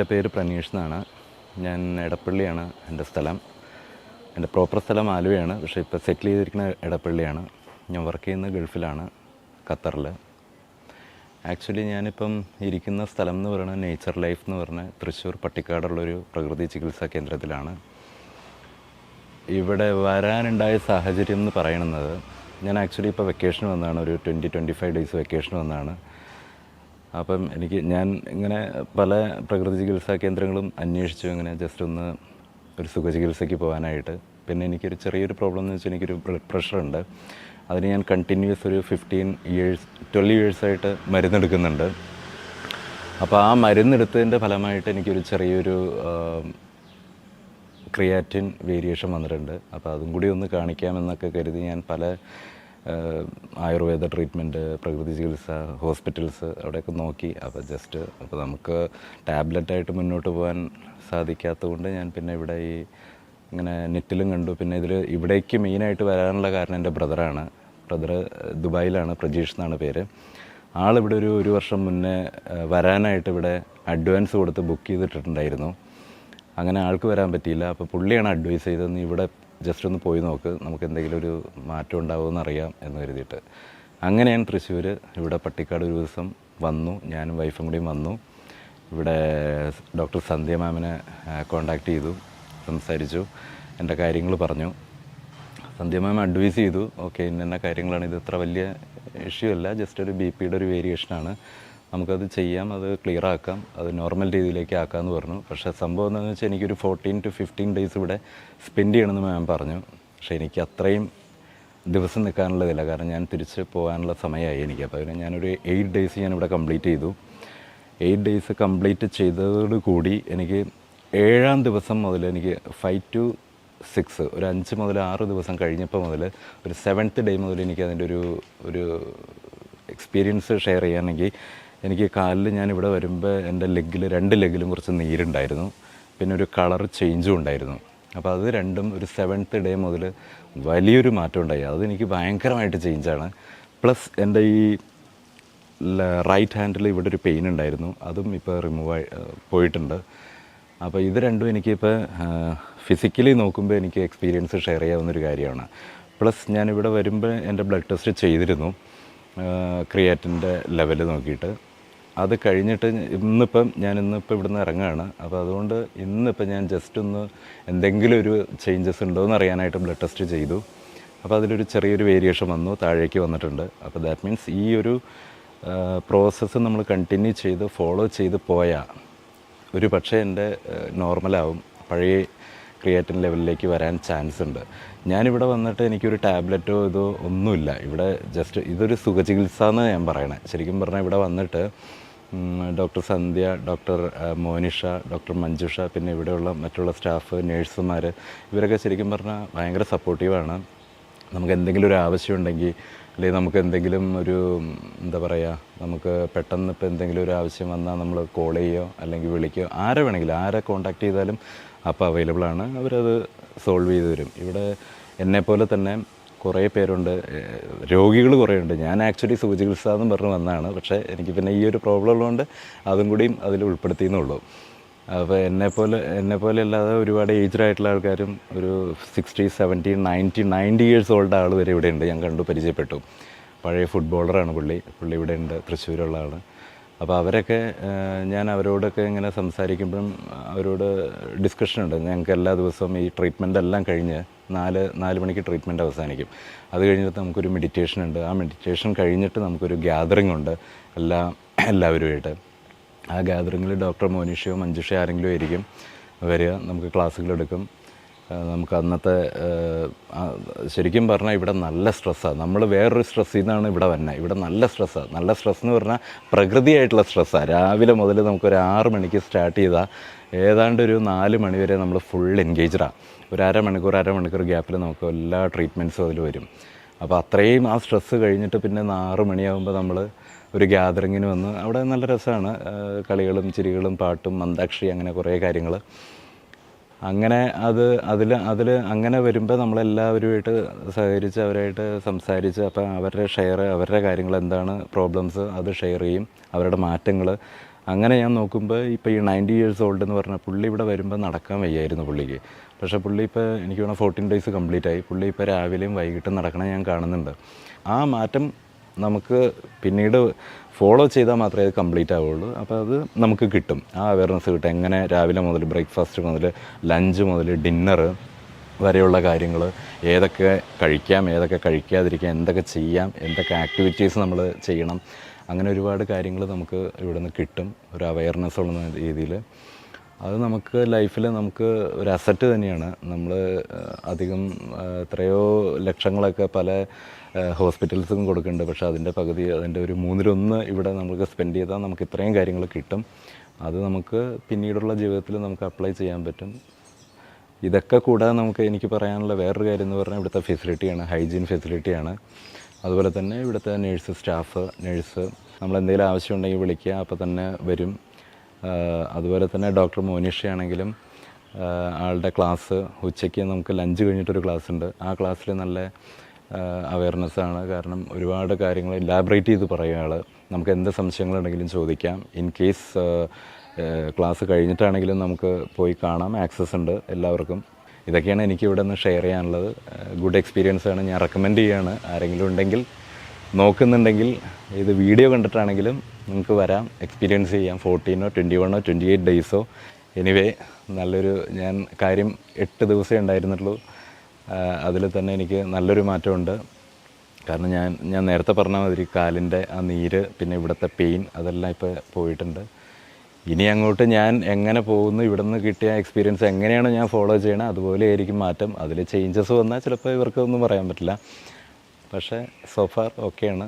എന്റെ പേര് പ്രനീഷ് എന്നാണ്. ഞാൻ എടപ്പള്ളിയാണ് എന്റെ സ്ഥലം. എന്റെ പ്രോപ്പർ സ്ഥലം ആലുവയാണ്. പക്ഷേ ഇപ്പോൾ സെറ്റിൽ ചെയ്തിരിക്കുന്ന എടപ്പള്ളിയാണ്. ഞാൻ വർക്ക് ചെയ്യുന്ന ഗൾഫിലാണ് ഖത്തറിൽ. ആക്ച്വലി ഞാനിപ്പം ഇരിക്കുന്ന സ്ഥലം എന്ന് പറയുന്നത് നേച്ചർ ലൈഫ് എന്ന് പറഞ്ഞ തൃശ്ശൂർ പട്ടിക്കാടുള്ളൊരു പ്രകൃതി ചികിത്സാ കേന്ദ്രത്തിലാണ്. ഇവിടെ വരാനുണ്ടായ സാഹചര്യം എന്ന് പറയുന്നത് ഞാൻ ആക്ച്വലി ഇപ്പോൾ വെക്കേഷൻ വന്നതാണ് ഒരു twenty twenty five days vacation വന്നതാണ് അപ്പം എനിക്ക് ഞാൻ ഇങ്ങനെ പല പ്രകൃതി ചികിത്സാ കേന്ദ്രങ്ങളും അന്വേഷിച്ചു ഇങ്ങനെ ജസ്റ്റ് ഒന്ന് ഒരു സുഖ ചികിത്സയ്ക്ക് പോകാനായിട്ട്. പിന്നെ എനിക്കൊരു ചെറിയൊരു പ്രോബ്ലം എന്ന് വെച്ചാൽ എനിക്കൊരു ബ്ലഡ് പ്രഷർ ഉണ്ട്. അതിന് ഞാൻ കണ്ടിന്യൂസ് ഒരു ഫിഫ്റ്റീൻ ഇയേഴ്സ് ട്വൽവ് ഇയേഴ്സായിട്ട് മരുന്നെടുക്കുന്നുണ്ട് അപ്പോൾ ആ മരുന്നെടുത്തതിന്റെ ഫലമായിട്ട് എനിക്കൊരു ചെറിയൊരു ക്രിയാറ്റിൻ വേരിയേഷൻ വന്നിട്ടുണ്ട്. അപ്പോൾ അതും കൂടി ഒന്ന് കാണിക്കാമെന്നൊക്കെ കരുതി ഞാൻ പല ആയുർവേദ ട്രീറ്റ്മെന്റ് പ്രകൃതി ചികിത്സ ഹോസ്പിറ്റൽസ് അവിടെയൊക്കെ നോക്കി. അപ്പോൾ ജസ്റ്റ് അപ്പോൾ നമുക്ക് ടാബ്ലറ്റായിട്ട് മുന്നോട്ട് പോകാൻ സാധിക്കാത്തതുകൊണ്ട് ഞാൻ പിന്നെ ഇവിടെ ഈ ഇങ്ങനെ നെറ്റിലും കണ്ടു. പിന്നെ ഇതിൽ ഇവിടേക്ക് മെയിനായിട്ട് വരാനുള്ള കാരണം എന്റെ ബ്രദറാണ്. ബ്രദർ ദുബായിലാണ് പ്രജീഷ് എന്നാണ് പേര്. ആളിവിടെ ഒരു ഒരു വർഷം മുന്നേ വരാനായിട്ട് ഇവിടെ അഡ്വാൻസ് കൊടുത്ത് ബുക്ക് ചെയ്തിട്ടുണ്ടായിരുന്നു. അങ്ങനെ ആൾക്ക് വരാൻ പറ്റിയില്ല. അപ്പോൾ പുള്ളിയാണ് അഡ്വൈസ് ചെയ്തത് ഇവിടെ ജസ്റ്റ് ഒന്ന് പോയി നോക്ക്. നമുക്ക് എന്തെങ്കിലും ഒരു മാറ്റം ഉണ്ടാവുമെന്ന് അറിയാം എന്ന് കരുതിയിട്ട്. അങ്ങനെ ഞാൻ തൃശ്ശൂർ ഇവിടെ പട്ടിക്കാട് ഒരു ദിവസം വന്നു. ഞാനും വൈഫും കൂടിയും വന്നു. ഇവിടെ ഡോക്ടർ സന്ധ്യ മാമിനെ കോണ്ടാക്ട് ചെയ്തു. സംസാരിച്ചു. എന്റെ കാര്യങ്ങൾ പറഞ്ഞു. സന്ധ്യ മാം അഡ്വൈസ് ചെയ്തു. ഓക്കെ ഇന്ന കാര്യങ്ങളാണ്. ഇത് ഇത്ര വലിയ ഇഷ്യൂ അല്ല. ജസ്റ്റ് ഒരു ബി പിയുടെ ഒരു വേരിയേഷനാണ് നമുക്കത് ചെയ്യാം അത് ക്ലിയർ ആക്കാം അത് നോർമൽ രീതിയിലേക്ക് ആക്കാമെന്ന് പറഞ്ഞു. പക്ഷേ സംഭവം എന്താണെന്ന് വെച്ചാൽ എനിക്കൊരു ഫോർട്ടീൻ ടു ഫിഫ്റ്റീൻ ഡേയ്സ് ഇവിടെ സ്പെൻഡ് ചെയ്യണമെന്ന് മാം പറഞ്ഞു. പക്ഷേ എനിക്ക് അത്രയും ദിവസം നിൽക്കാനുള്ളതില്ല കാരണം ഞാൻ തിരിച്ച് പോകാനുള്ള സമയമായി എനിക്ക്. അപ്പോൾ അതിന് ഞാനൊരു എയ്റ്റ് ഡേയ്സ് ഞാൻ ഇവിടെ കംപ്ലീറ്റ് ചെയ്തു എയ്റ്റ് ഡേയ്സ് കംപ്ലീറ്റ് ചെയ്തതോടുകൂടി എനിക്ക് ഏഴാം ദിവസം മുതൽ എനിക്ക് ഫൈവ് ടു സിക്സ് ഒരു അഞ്ച് മുതൽ ആറ് ദിവസം കഴിഞ്ഞപ്പോൾ മുതൽ ഒരു സെവൻത്ത് ഡേ മുതൽ എനിക്ക് അതിന്റെ ഒരു ഒരു എക്സ്പീരിയൻസ് ഷെയർ ചെയ്യാനെങ്കിൽ എനിക്ക് കാലിൽ ഞാൻ ഇവിടെ വരുമ്പോൾ എന്റെ ലെഗിൽ രണ്ട് ലെഗിലും കുറച്ച് നീരുണ്ടായിരുന്നു. പിന്നെ ഒരു കളർ ചേഞ്ചും ഉണ്ടായിരുന്നു. അപ്പോൾ അത് രണ്ടും ഒരു സെവൻത്ത് ഡേ മുതൽ വലിയൊരു മാറ്റം ഉണ്ടായി. അതെനിക്ക് ഭയങ്കരമായിട്ട് ചേഞ്ചാണ് പ്ലസ് എന്റെ ഈ റൈറ്റ് ഹാൻഡിൽ ഇവിടെ ഒരു പെയിൻ ഉണ്ടായിരുന്നു. അതും ഇപ്പോൾ റിമൂവ് ആയി പോയിട്ടുണ്ട്. അപ്പോൾ ഇത് രണ്ടും എനിക്കിപ്പോൾ ഫിസിക്കലി നോക്കുമ്പോൾ എനിക്ക് എക്സ്പീരിയൻസ് ഷെയർ ചെയ്യാവുന്നൊരു കാര്യമാണ്. പ്ലസ് ഞാനിവിടെ വരുമ്പോൾ എന്റെ ബ്ലഡ് ടെസ്റ്റ് ചെയ്തിരുന്നു ക്രിയാറ്റിന്റെ ലെവൽ നോക്കിയിട്ട്. അത് കഴിഞ്ഞിട്ട് ഇന്നിപ്പം ഞാൻ ഇന്നിപ്പോൾ ഇവിടുന്ന് ഇറങ്ങുകയാണ്. അപ്പോൾ അതുകൊണ്ട് ഇന്നിപ്പം ഞാൻ ജസ്റ്റ് ഒന്ന് എന്തെങ്കിലും ഒരു ചേഞ്ചസ് ഉണ്ടോ എന്ന് അറിയാനായിട്ട് ബ്ലഡ് ടെസ്റ്റ് ചെയ്തു. അപ്പോൾ അതിലൊരു ചെറിയൊരു വേരിയേഷൻ വന്നു താഴേക്ക് വന്നിട്ടുണ്ട്. അപ്പോൾ ദാറ്റ് മീൻസ് ഈ ഒരു പ്രോസസ്സ് നമ്മൾ കണ്ടിന്യൂ ചെയ്ത് ഫോളോ ചെയ്ത് പോയാൽ ഒരു പക്ഷേ എന്റെ നോർമലാവും പഴയ ക്രിയേറ്റിൻ ലെവലിലേക്ക് വരാൻ ചാൻസ് ഉണ്ട്. ഞാനിവിടെ വന്നിട്ട് എനിക്കൊരു ടാബ്ലറ്റോ ഇതോ ഒന്നുമില്ല. ഇവിടെ ജസ്റ്റ് ഇതൊരു സുഖചികിത്സ എന്ന് ഞാൻ പറയണേ. ശരിക്കും പറഞ്ഞാൽ ഇവിടെ വന്നിട്ട് doctor Sandhya doctor Monisha doctor Manjusha പിന്നെ ഇവിടെയുള്ള മറ്റുള്ള സ്റ്റാഫ് നേഴ്സുമാർ ഇവരൊക്കെ ശരിക്കും പറഞ്ഞാൽ ഭയങ്കര സപ്പോർട്ടീവാണ് നമുക്ക് എന്തെങ്കിലും ഒരു ആവശ്യമുണ്ടെങ്കിൽ അല്ലെങ്കിൽ നമുക്ക് എന്തെങ്കിലും ഒരു എന്താ പറയുക നമുക്ക് പെട്ടെന്ന് ഇപ്പോൾ എന്തെങ്കിലും ഒരു ആവശ്യം വന്നാൽ നമ്മൾ കോൾ ചെയ്യുകയോ അല്ലെങ്കിൽ വിളിക്കുകയോ ആരെ വേണമെങ്കിലും ആരെ കോൺടാക്ട് ചെയ്താലും അപ്പോൾ അവൈലബിൾ ആണ്. അവരത് സോൾവ് ചെയ്തു തരും. ഇവിടെ എന്നെപ്പോലെ തന്നെ കുറേ പേരുണ്ട്. രോഗികൾ കുറേ ഉണ്ട്. ഞാൻ ആക്ച്വലി സുചികിത്സ എന്ന് പറഞ്ഞ് വന്നതാണ്. പക്ഷേ എനിക്ക് പിന്നെ ഈ ഒരു പ്രോബ്ലം ഉള്ളതുകൊണ്ട് അതും കൂടിയും അതിൽ ഉൾപ്പെടുത്തിയെന്നുള്ളൂ അപ്പോൾ എന്നെപ്പോലെ പോലെ അല്ലാതെ ഒരുപാട് ഏജ്ഡ് ആയിട്ടുള്ള ആൾക്കാരും ഒരു sixty seventy ninety ninety years old ആൾ വരെ ഇവിടെ ഉണ്ട്. ഞാൻ കണ്ടു പരിചയപ്പെട്ടു. പഴയ ഫുട്ബോളറാണ് പുള്ളി. പുള്ളി ഇവിടെ ഉണ്ട് തൃശ്ശൂരുള്ള ആൾ അപ്പോൾ അവരൊക്കെ ഞാൻ അവരോടൊക്കെ ഇങ്ങനെ സംസാരിക്കുമ്പം അവരോട് ഡിസ്കഷൻ ഉണ്ട്. ഞങ്ങൾക്ക് എല്ലാ ദിവസവും ഈ ട്രീറ്റ്മെന്റ് എല്ലാം കഴിഞ്ഞ് നാല് നാല് മണിക്ക് ട്രീറ്റ്മെന്റ് അവസാനിക്കും. അത് കഴിഞ്ഞിട്ട് നമുക്കൊരു മെഡിറ്റേഷൻ ഉണ്ട്. ആ മെഡിറ്റേഷൻ കഴിഞ്ഞിട്ട് നമുക്കൊരു ഗ്യാതറിംഗ് ഉണ്ട് എല്ലാ എല്ലാവരുമായിട്ട്. ആ ഗാദറിങ്ങിൽ ഡോക്ടർ മോനിഷയോ മഞ്ജുഷയോ ആരെങ്കിലും ആയിരിക്കും. വരിക നമുക്ക് ക്ലാസ്സുകളെടുക്കും നമുക്ക് അന്നത്തെ ശരിക്കും പറഞ്ഞാൽ ഇവിടെ നല്ല സ്ട്രെസ്സാണ് നമ്മൾ വേറൊരു സ്ട്രെസ്സിൽ നിന്നാണ് ഇവിടെ വന്നത് ഇവിടെ നല്ല സ്ട്രെസ്സാണ് നല്ല സ്ട്രെസ് എന്ന് പറഞ്ഞാൽ പ്രകൃതിയായിട്ടുള്ള സ്ട്രെസ്സാണ് രാവിലെ മുതൽ നമുക്കൊരു ആറ് മണിക്ക് സ്റ്റാർട്ട് ചെയ്താൽ ഏതാണ്ട് ഒരു നാല് മണി വരെ നമ്മൾ ഫുൾ എൻഗേജ്ഡാണ് ഒരു അരമണിക്കൂർ അരമണിക്കൂർ ഗ്യാപ്പിൽ നമുക്ക് എല്ലാ ട്രീറ്റ്മെന്റ്സും അതിൽ വരും. അപ്പോൾ അത്രയും ആ സ്ട്രെസ്സ് കഴിഞ്ഞിട്ട് പിന്നെ ആറ് മണിയാകുമ്പോൾ നമ്മൾ ഒരു ഗ്യാതറിങ്ങിന് വന്ന്. അവിടെ നല്ല രസമാണ്. കളികളും ചിരികളും പാട്ടും അന്താക്ഷരി അങ്ങനെ കുറേ കാര്യങ്ങൾ അങ്ങനെ അത് അതിൽ അതിൽ അങ്ങനെ വരുമ്പോൾ നമ്മളെല്ലാവരുമായിട്ട് സഹകരിച്ച് അവരായിട്ട് സംസാരിച്ച് അപ്പം അവരുടെ ഷെയർ അവരുടെ കാര്യങ്ങൾ എന്താണ് പ്രോബ്ലംസ് അത് ഷെയർ ചെയ്യും അവരുടെ മാറ്റങ്ങൾ അങ്ങനെ ഞാൻ നോക്കുമ്പോൾ ഇപ്പോൾ ഈ നയന്റി ഇയേഴ്സ് ഓൾഡ് എന്ന് പറഞ്ഞാൽ പുള്ളി ഇവിടെ വരുമ്പോൾ നടക്കാൻ വയ്യായിരുന്നു പുള്ളിക്ക്. പക്ഷേ പുള്ളി ഇപ്പോൾ എനിക്ക് വേണം ഫോർട്ടീൻ ഡേയ്സ് കംപ്ലീറ്റ് ആയി. പുള്ളി ഇപ്പോൾ രാവിലെയും വൈകിട്ടും നടക്കണം ഞാൻ കാണുന്നുണ്ട്. ആ മാറ്റം നമുക്ക് പിന്നീട് ഫോളോ ചെയ്താൽ മാത്രമേ അത് കംപ്ലീറ്റ് ആവുള്ളൂ. അപ്പോൾ അത് നമുക്ക് കിട്ടും. ആ അവയർനെസ് കിട്ടും. എങ്ങനെ രാവിലെ മുതൽ ബ്രേക്ക്ഫാസ്റ്റ് മുതൽ ലഞ്ച് മുതൽ ഡിന്നർ വരെയുള്ള കാര്യങ്ങൾ ഏതൊക്കെ കഴിക്കാം ഏതൊക്കെ കഴിക്കാതിരിക്കാം എന്തൊക്കെ ചെയ്യാം എന്തൊക്കെ ആക്ടിവിറ്റീസ് നമ്മൾ ചെയ്യണം അങ്ങനെ ഒരുപാട് കാര്യങ്ങൾ നമുക്ക് ഇവിടെ നിന്ന് കിട്ടും. ഒരു അവയർനെസ് ഉള്ള രീതിയിൽ. അത് നമുക്ക് ലൈഫിൽ നമുക്ക് ഒരു അസറ്റ് തന്നെയാണ്. നമ്മൾ അധികം എത്രയോ ലക്ഷങ്ങളൊക്കെ പല ഹോസ്പിറ്റൽസും കൊടുക്കുന്നുണ്ട്. പക്ഷേ അതിന്റെ പകുതി അതിന്റെ ഒരു മൂന്നിലൊന്ന് ഇവിടെ നമുക്ക് സ്പെൻഡ് ചെയ്താൽ നമുക്ക് ഇത്രയും കാര്യങ്ങൾ കിട്ടും. അത് നമുക്ക് പിന്നീടുള്ള ജീവിതത്തിൽ നമുക്ക് അപ്ലൈ ചെയ്യാൻ പറ്റും. ഇതൊക്കെ കൂടാതെ നമുക്ക് എനിക്ക് പറയാനുള്ള വേറൊരു കാര്യം എന്ന് പറഞ്ഞാൽ ഇവിടുത്തെ ഫെസിലിറ്റിയാണ് ഹൈജീൻ ഫെസിലിറ്റിയാണ് അതുപോലെ തന്നെ ഇവിടുത്തെ നേഴ്സ് സ്റ്റാഫ് നേഴ്സ് നമ്മൾ എന്തെങ്കിലും ആവശ്യമുണ്ടെങ്കിൽ വിളിക്കുക അപ്പോൾ തന്നെ വരും. അതുപോലെ തന്നെ ഡോക്ടർ മോനിഷയാണെങ്കിലും ആളുടെ ക്ലാസ് ഉച്ചയ്ക്ക് നമുക്ക് ലഞ്ച് കഴിഞ്ഞിട്ടൊരു ക്ലാസ് ഉണ്ട് ആ ക്ലാസ്സിൽ നല്ല അവയർനെസ് ആണ്. കാരണം ഒരുപാട് കാര്യങ്ങൾ ഇലാബറേറ്റ് ചെയ്ത് പറയും നമുക്ക് എന്ത് സംശയങ്ങളുണ്ടെങ്കിലും ചോദിക്കാം. ഇൻ കേസ് ക്ലാസ് കഴിഞ്ഞിട്ടാണെങ്കിലും നമുക്ക് പോയി കാണാം. ആക്സസ് ഉണ്ട് എല്ലാവർക്കും. ഇതൊക്കെയാണ് എനിക്ക് ഇവിടെ നിന്ന് ഷെയർ ചെയ്യാനുള്ളത്. ഗുഡ് എക്സ്പീരിയൻസ് ആണ്. ഞാൻ റെക്കമെൻഡ് ചെയ്യുകയാണ് ആരെങ്കിലും ഉണ്ടെങ്കിൽ നോക്കുന്നുണ്ടെങ്കിൽ ഇത് വീഡിയോ കണ്ടിട്ടാണെങ്കിലും നിങ്ങൾക്ക് വരാം എക്സ്പീരിയൻസ് ചെയ്യാം. ഫോർട്ടീനോ ട്വന്റി വണ്ണോ ട്വന്റി എയ്റ്റ് ഡേയ്സോ എനിവേ നല്ലൊരു ഞാൻ കാര്യം എട്ട് ദിവസമേ ഉണ്ടായിരുന്നുള്ളൂ. അതിൽ തന്നെ എനിക്ക് നല്ലൊരു മാറ്റമുണ്ട്. കാരണം ഞാൻ ഞാൻ നേരത്തെ പറഞ്ഞ മാതിരി കാലിന്റെ ആ നീര് പിന്നെ ഇവിടുത്തെ പെയിൻ അതെല്ലാം ഇപ്പോൾ പോയിട്ടുണ്ട്. ഇനി അങ്ങോട്ട് ഞാൻ എങ്ങനെ പോകുന്നു ഇവിടെ നിന്ന് കിട്ടിയ എക്സ്പീരിയൻസ് എങ്ങനെയാണ് ഞാൻ ഫോളോ ചെയ്യണത് അതുപോലെ ആയിരിക്കും മാറ്റം. അതിൽ ചേഞ്ചസ് വന്നാൽ ചിലപ്പോൾ ഇവർക്കൊന്നും പറയാൻ പറ്റില്ല. പക്ഷേ സോഫാർ ഓക്കെയാണ്